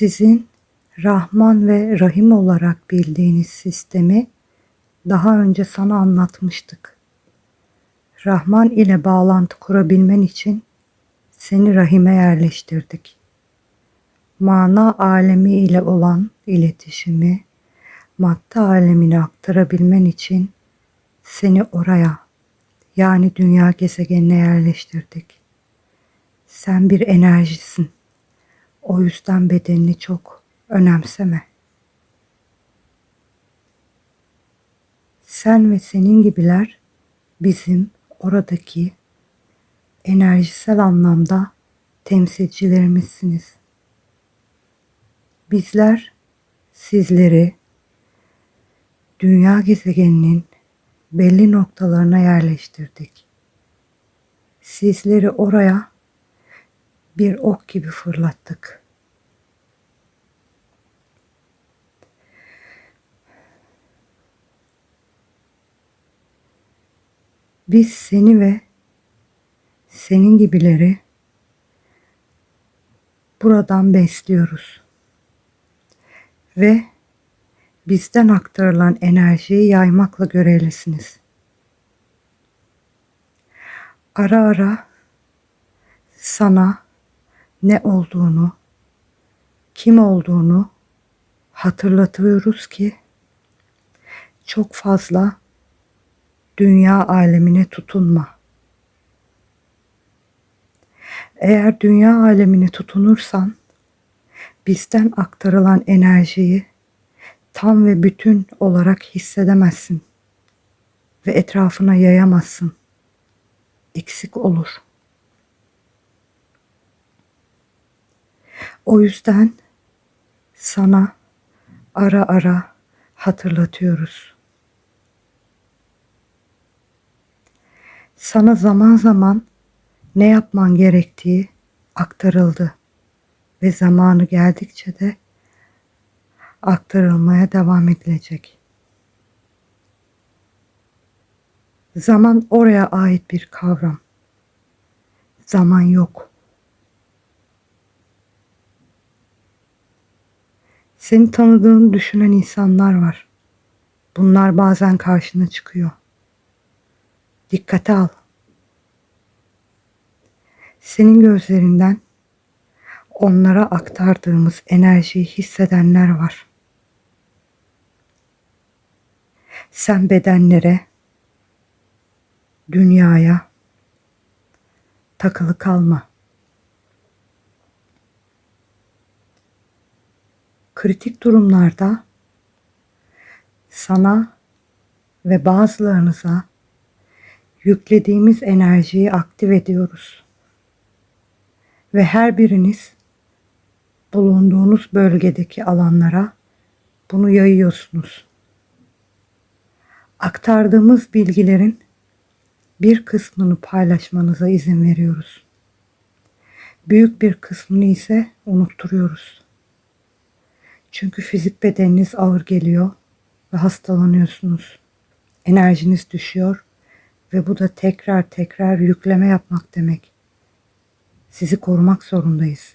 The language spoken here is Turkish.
Sizin Rahman ve Rahim olarak bildiğiniz sistemi daha önce sana anlatmıştık. Rahman ile bağlantı kurabilmen için seni rahime yerleştirdik. Mana alemi ile olan iletişimi madde alemine aktarabilmen için seni oraya yani dünya gezegenine yerleştirdik. Sen bir enerjisin. O yüzden bedenini çok önemseme. Sen ve senin gibiler bizim oradaki enerjisel anlamda temsilcilerimizsiniz. Bizler sizleri dünya gezegeninin belli noktalarına yerleştirdik. Sizleri oraya bir ok gibi fırlattık. Biz seni ve senin gibileri buradan besliyoruz. Ve bizden aktarılan enerjiyi yaymakla görevlisiniz. Ara ara sana ne olduğunu, kim olduğunu hatırlatıyoruz ki çok fazla dünya alemine tutunma. Eğer dünya alemine tutunursan bizden aktarılan enerjiyi tam ve bütün olarak hissedemezsin ve etrafına yayamazsın. Eksik olur. O yüzden sana ara ara hatırlatıyoruz. Sana zaman zaman ne yapman gerektiği aktarıldı ve zamanı geldikçe de aktarılmaya devam edilecek. Zaman oraya ait bir kavram. Zaman yok. Seni tanıdığını düşünen insanlar var. Bunlar bazen karşına çıkıyor. Dikkate al. Senin gözlerinden onlara aktardığımız enerjiyi hissedenler var. Sen bedenlere, dünyaya takılı kalma. Kritik durumlarda sana ve bazılarınıza yüklediğimiz enerjiyi aktif ediyoruz. Ve her biriniz bulunduğunuz bölgedeki alanlara bunu yayıyorsunuz. Aktardığımız bilgilerin bir kısmını paylaşmanıza izin veriyoruz. Büyük bir kısmını ise unutturuyoruz. Çünkü fizik bedeniniz ağır geliyor ve hastalanıyorsunuz. Enerjiniz düşüyor ve bu da tekrar tekrar yükleme yapmak demek. Sizi korumak zorundayız.